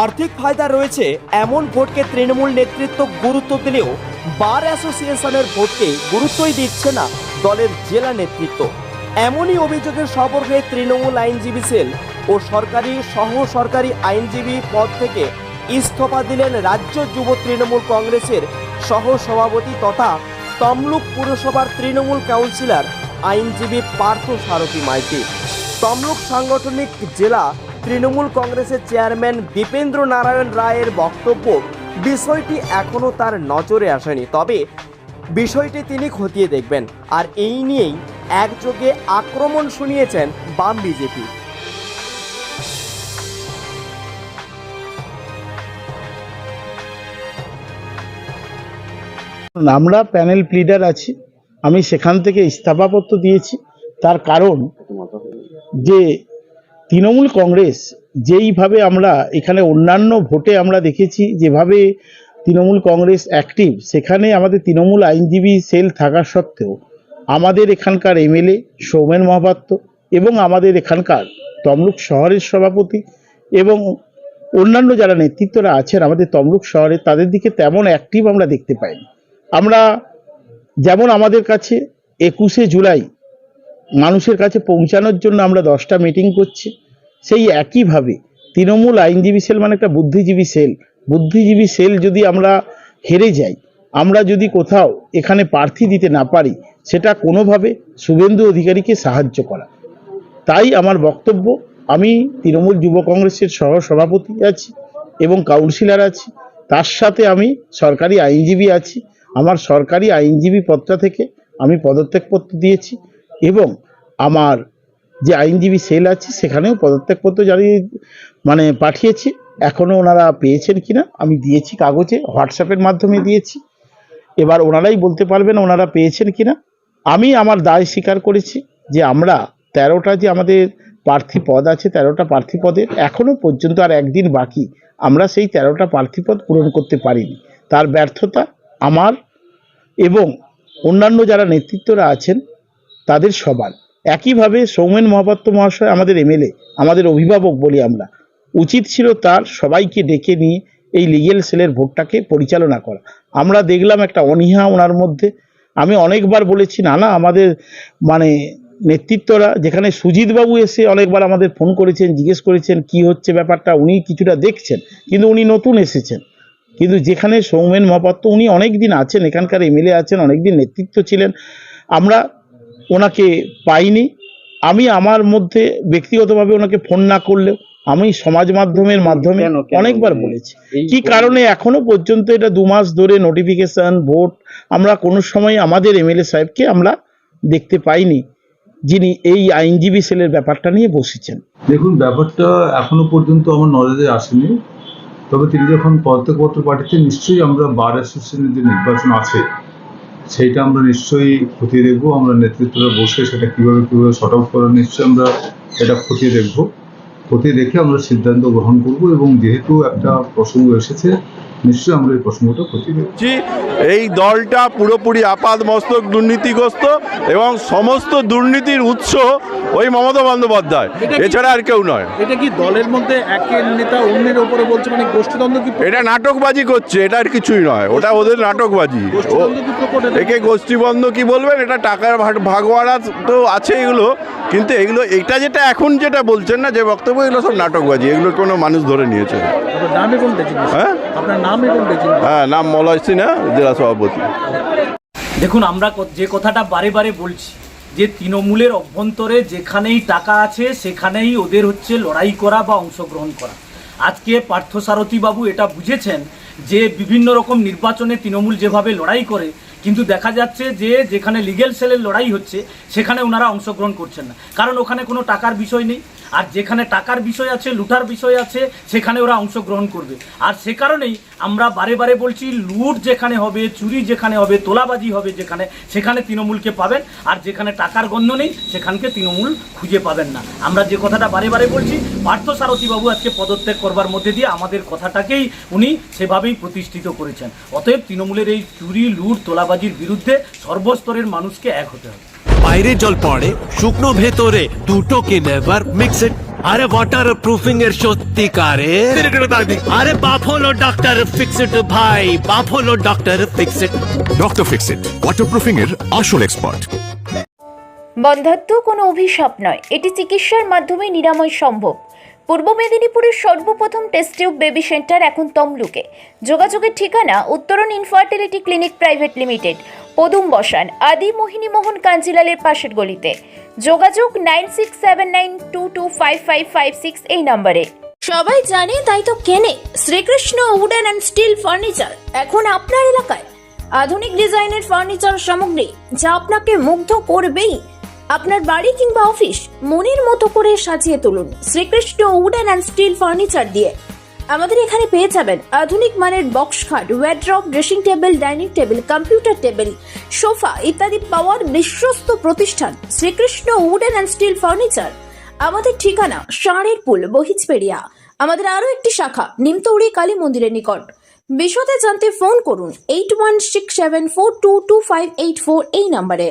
আর্থিক ফায়দা রয়েছে এমন ভোটকে তৃণমূল নেতৃত্ব গুরুত্ব দিলেও বার অ্যাসোসিয়েশনের ভোটকে গুরুত্বই দিচ্ছে না দলের জেলা নেতৃত্ব। এমনই অভিযোগের সবর হয়ে তৃণমূল আইনজীবী সেল ও সরকারি সহ সরকারি আইনজীবী পদ থেকে ইস্তফা দিলেন রাজ্য যুব তৃণমূল কংগ্রেসের সহ সভাপতি তথা তমলুক পুরসভার তৃণমূল কাউন্সিলর আইনজীবী পার্থ সারথী মাইতি। তমলুক সাংগঠনিক জেলা তৃণমূল কংগ্রেসের চেয়ারম্যান দীপেন্দ্র নারায়ণ রায়ের বক্তব্য, বিষয়টি এখনও তার নজরে আসেনি। তবে বিষয়টি তিনি খতিয়ে দেখবেন, আর এই নিয়েই একযোগে আক্রমণ শুনিয়েছেন বাম বিজেপি। আমরা প্যানেল প্লিডার আছি, আমি সেখান থেকে ইস্তফাপত্র দিয়েছি। তার কারণ যে তৃণমূল কংগ্রেস যেইভাবে আমরা এখানে অন্যান্য ভোটে আমরা দেখেছি, যেভাবে তৃণমূল কংগ্রেস অ্যাক্টিভ সেখানে আমাদের তৃণমূল আইনজীবী সেল থাকা সত্ত্বেও আমাদের এখানকার এমএলএ সৌমেন মহাপাত্র এবং আমাদের এখানকার তমলুক শহরের সভাপতি এবং অন্যান্য যারা নেতৃত্বরা আছেন আমাদের তমলুক শহরে, তাদের দিকে তেমন অ্যাক্টিভ আমরা দেখতে পাইনি। আমরা যেমন আমাদের কাছে একুশে জুলাই মানুষের কাছে পৌঁছানোর জন্য আমরা দশটা মিটিং করছি সেই একইভাবে তৃণমূল আইনজীবী সেল মানে একটা বুদ্ধিজীবী সেল। বুদ্ধিজীবী সেল যদি আমরা হেরে যাই, আমরা যদি কোথাও এখানে প্রার্থী দিতে না পারি, সেটা কোনোভাবে শুভেন্দু অধিকারীকে সাহায্য করা। তাই আমার বক্তব্য, আমি তৃণমূল যুব কংগ্রেসের সহ সভাপতি আছি এবং কাউন্সিলর আছি। তার সাথে আমি সরকারি আইনজীবী আছি। আমার সরকারি আইনজীবী পদটা থেকে আমি পদত্যাগপত্র দিয়েছি এবং আমার যে আইনজীবী সেল আছে, সেখানেও পদত্যাগপত্র জারি মানে পাঠিয়েছি। এখনও ওনারা পেয়েছেন কিনা আমি দিয়েছি কাগজে, হোয়াটসঅ্যাপের মাধ্যমে দিয়েছি। এবার ওনারাই বলতে পারবেন ওনারা পেয়েছেন কিনা আমি আমার দায় স্বীকার করেছি যে আমরা তেরোটা যে আমাদের প্রার্থী পদ আছে, তেরোটা প্রার্থী পদের এখনও পর্যন্ত আর একদিন বাকি আমরা সেই তেরোটা প্রার্থী পদ পূরণ করতে পারিনি। তার ব্যর্থতা আমার এবং অন্যান্য যারা নেতৃত্বরা আছেন, তাদের সবার। একইভাবে সৌমেন মহাপাত্র মহাশয় আমাদের এমএলএ, আমাদের অভিভাবক বলি আমরা। উচিত ছিল তার সবাইকে ডেকে নিয়ে এই লিগেল সেলের ভোটটাকে পরিচালনা করা। আমরা দেখলাম একটা অনীহা ওনার মধ্যে। আমি অনেকবার বলেছি, না না, আমাদের মানে নেতৃত্বরা, যেখানে সুজিতবাবু এসে অনেকবার আমাদের ফোন করেছেন, জিজ্ঞেস করেছেন, কি হচ্ছে ব্যাপারটা, উনি কিছুটা দেখছেন, কিন্তু উনি নতুন এসেছেন। কিন্তু যেখানে সৌমেন মহাপাত্র, উনি অনেক দিন আছেন, এখানকার এমএলএ আছেন অনেক দিন নেতৃত্ব ছিলেন। আমরা ওনাকে পাইনি। আমি আমার মধ্যে ব্যক্তিগতভাবে ওনাকে ফোন না করলেও আমি সমাজ মাধ্যমের মাধ্যমে? অনেকবার বলেছি। কি কারণে এখনও পর্যন্ত এটা দু মাস ধরে নোটিফিকেশন ভোট আমরা কোনো সময় আমাদের এমএলএ সাহেবকে আমরা দেখতে পাইনি যিনি এই আইনজীবী সেলের ব্যাপারটা নিয়ে বসেছেন। দেখুন ব্যাপারটা এখনও পর্যন্ত আমার নজরে আসেনি। তবে তিনি যখন পদত্যাগপত্র পাঠিয়েছেন নিশ্চয়ই আমরা বার অ্যাসোসিয়েশনের যে নির্বাচন আছে সেইটা আমরা নিশ্চয়ই খতিয়ে দেখব, আমরা নেতৃত্বরা বসে সেটা কীভাবে কীভাবে শর্ট আউট করার নিশ্চয়ই আমরা এটা খতিয়ে দেখব। খতিয়ে দেখে আমরা সিদ্ধান্ত গ্রহণ করব এবং যেহেতু একটা প্রসঙ্গ এসেছে নিশ্চয়ই আমরা এই প্রসঙ্গটা খতিয়ে এই দলটা পুরোপুরি আপাদ মস্তক দুর্নীতিগ্রস্ত এবং সমস্ত দুর্নীতির উৎস ওই মমতা বন্দ্যোপাধ্যায়। এছাড়া আর কেউ নয়। এটা কি দলের মধ্যে একের নেতা অন্যের ওপরে বলছে মানে গোষ্ঠীদ্বন্দ্ব কি এটা নাটকবাজি করছে এটা আর কিছুই নয়। ওটা ওদের নাটকবাজি? একে গোষ্ঠীবন্ধ কি বলবেন এটা টাকার ভাগ- ভাগবাড়া তো আছে এগুলো কিন্তু এগুলো এটা যেটা এখন যেটা বলছেন না যে বক্তব্য এগুলো সব নাটকবাজি এগুলো কোনো মানুষ ধরে নিয়েছে। হ্যাঁ? আপনার নামে হ্যাঁ নাম মলয় সিনহা জেলা সভাপতি। দেখুন আমরা যে কথাটা বারে বারে বলছি যে তৃণমূলের অভ্যন্তরে যেখানেই টাকা আছে সেখানেই ওদের হচ্ছে লড়াই করা বা অংশগ্রহণ করা। আজকে পার্থসারথী বাবু এটা বুঝেছেন যে বিভিন্ন রকম নির্বাচনে তৃণমূল যেভাবে লড়াই করে কিন্তু দেখা যাচ্ছে যে যেখানে লিগেল সেলের লড়াই হচ্ছে সেখানে ওনারা অংশগ্রহণ করছেন না। কারণ ওখানে কোনো টাকার বিষয় নেই। আর যেখানে টাকার বিষয় আছে, লুটার বিষয় আছে, সেখানে ওরা অংশগ্রহণ করবে। আর সে কারণেই আমরা বারে বারে বলছি, লুট যেখানে হবে, চুরি যেখানে হবে, তোলাবাজি হবে যেখানে, সেখানে তৃণমূলকে পাবেন। আর যেখানে টাকার গন্ধ নেই, সেখানকে তৃণমূল খুঁজে পাবেন না। আমরা যে কথাটা বারে বারে বলছি, পার্থ সারথী বাবু আজকে পদত্যাগ করবার মধ্যে দিয়ে আমাদের কথাটাকেই উনি সেভাবেই প্রতিষ্ঠিত করেছেন। অতএব তৃণমূলের এই চুরি, লুট, তোলাবাজির বিরুদ্ধে সর্বস্তরের মানুষকে এক হতে হবে। বাইরে জল পড়ে শুকনো ভেতরে দুটোকে নেভার মিক্সড আরে ওয়াটার প্রুফিং এর সত্যিকারে। আরে বাফলো ডাক্তার ফিক্সড ভাই buffalo doctor Fixit doctor Fixit waterproofing এর আসল এক্সপার্ট বন্ধাত্ম কোনো অভিশাপ নয় এটি চিকিৎসার মাধ্যমে নিরাময় সম্ভব। পূর্ব মেদিনীপুরের সর্বপ্রথম টেস্ট টিউব বেবি সেন্টার এখন তমলুকে। যোগাযোগের ঠিকানা উত্তরণ ইনফার্টিলিটি ক্লিনিক প্রাইভেট লিমিটেড পদুম বসান আদি মোহিনী মোহন কাঞ্জিলালের পাশের গলিতে। যোগাযোগ nine six seven nine two two five five five six এই নম্বরে। সবাই জানে, তাই তো কেনে। Shrikrishna wooden and steel furniture এখন আপনার এলাকায়। আধুনিক ডিজাইনের ফার্নিচার সামগ্রী, যা আপনাকে মুগ্ধ করবেই। আপনার বাড়ি কিংবা অফিস মনের মতো করে সাজিয়ে তুলুন। Shrikrishna wooden and steel furniture দিয়ে। আমাদের এখানে পেয়ে যাবেন আধুনিক মানের বক্স খাট wardrobe dressing table dining table computer table sofa ইত্যাদি পাওয়ার বিশ্বস্ত প্রতিষ্ঠান Shrikrishna wooden and steel furniture. আমাদের ঠিকানা ষাঁড়ের পুল বহিজপেড়িয়া আমাদের আরও একটি শাখা, নিমতৌড়ি কালী মন্দিরের নিকট। বিশদে জানতে ফোন করুন eight one six seven four two two five eight four এই নম্বরে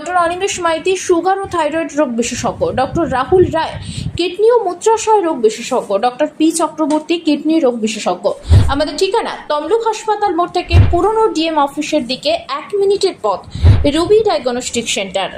ডক্টর অনিমেষ মাইতি সুগার ও থাইরয়েড রোগ বিশেষজ্ঞ। ডক্টর রাহুল রায়, কিডনি ও মূত্রাশয় রোগ বিশেষজ্ঞ। ডক্টর পি চক্রবর্তী, কিডনি রোগ বিশেষজ্ঞ। আমাদের ঠিকানা, তমলুক হাসপাতাল মোড় থেকে পুরনো ডিএম অফিসের দিকে এক মিনিটের পথ, রুবি ডায়াগনস্টিক সেন্টার।